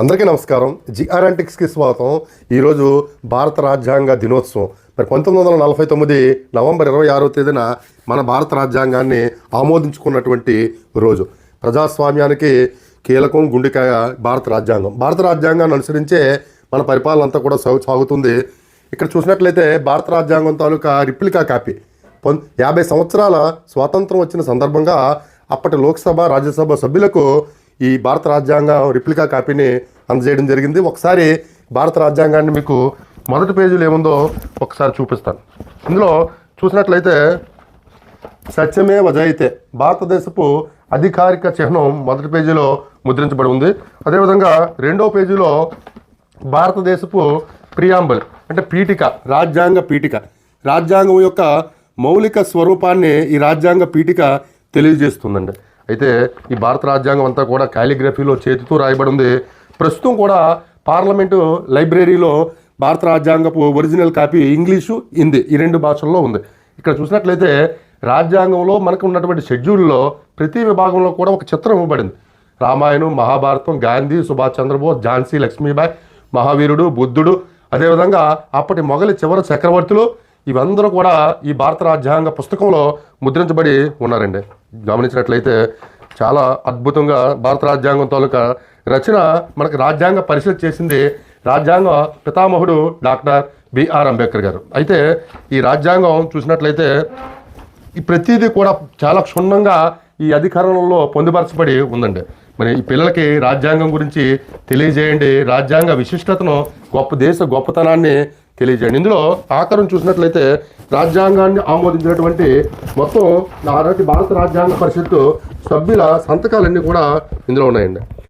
అందరికీ నమస్కారం. జిఆర్ఎంటిక్స్కి స్వాగతం. ఈరోజు భారత రాజ్యాంగ దినోత్సవం. మరి పంతొమ్మిది వందల నలభై తొమ్మిది నవంబర్ ఇరవై ఆరో తేదీన మన భారత రాజ్యాంగాన్ని ఆమోదించుకున్నటువంటి రోజు. ప్రజాస్వామ్యానికి కీలకం గుండెకాయ భారత రాజ్యాంగం. భారత రాజ్యాంగాన్ని అనుసరించే మన పరిపాలన అంతా కూడా సాగు సాగుతుంది. ఇక్కడ చూసినట్లయితే భారత రాజ్యాంగం తాలూకా రిప్లికా కాపీ. పొం యాభై సంవత్సరాల స్వాతంత్రం వచ్చిన సందర్భంగా అప్పటి లోక్సభ రాజ్యసభ సభ్యులకు ఈ భారత రాజ్యాంగం రిప్లికా కాపీని అందజేయడం జరిగింది. ఒకసారి భారత రాజ్యాంగాన్ని మీకు మొదటి పేజీలో ఏముందో ఒకసారి చూపిస్తాను. ఇందులో చూసినట్లయితే సత్యమే వజయితే భారతదేశపు అధికారిక చిహ్నం మొదటి పేజీలో ముద్రించబడి ఉంది. అదేవిధంగా రెండో పేజీలో భారతదేశపు ప్రియాంబల్ అంటే పీఠిక రాజ్యాంగ పీఠిక. రాజ్యాంగం యొక్క మౌలిక స్వరూపాన్ని ఈ రాజ్యాంగ పీఠిక తెలియజేస్తుందండి. అయితే ఈ భారత రాజ్యాంగం అంతా కూడా కాలిగ్రఫీలో చేతితో రాయబడి ఉంది ప్రస్తుతం కూడా పార్లమెంటు లైబ్రరీలో భారత రాజ్యాంగపు ఒరిజినల్ కాపీ ఇంగ్లీషు హిందీ ఈ రెండు భాషల్లో ఉంది. ఇక్కడ చూసినట్లయితే రాజ్యాంగంలో మనకు ఉన్నటువంటి షెడ్యూల్లో ప్రతి విభాగంలో కూడా ఒక చిత్రం ఇవ్వబడింది. రామాయణం మహాభారతం గాంధీ సుభాష్ చంద్రబోస్ ఝాన్సీ లక్ష్మీబాయి మహావీరుడు బుద్ధుడు అదేవిధంగా అప్పటి మొగలి చివరి చక్రవర్తులు ఇవందరూ కూడా ఈ భారత రాజ్యాంగ పుస్తకంలో ముద్రించబడి ఉన్నారండి. గమనించినట్లయితే చాలా అద్భుతంగా భారత రాజ్యాంగం తాలూకా రచన మనకు రాజ్యాంగ పరిషత్ చేసింది రాజ్యాంగ పితామహుడు డాక్టర్ బిఆర్ అంబేద్కర్ గారు. అయితే ఈ రాజ్యాంగం చూసినట్లయితే ఈ ప్రతిదీ కూడా చాలా క్షుణ్ణంగా ఈ అధికారంలో పొందుపరచబడి ఉందండి. మరి ఈ పిల్లలకి రాజ్యాంగం గురించి తెలియజేయండి. రాజ్యాంగ విశిష్టతను గొప్ప దేశ గొప్పతనాన్ని తెలియజేయండి. ఇందులో ఆకారం చూసినట్లయితే రాజ్యాంగాన్ని ఆమోదించినటువంటి మొత్తం భారత రాజ్యాంగ పరిషత్తు సభ్యుల సంతకాలన్నీ కూడా ఇందులో ఉన్నాయండి.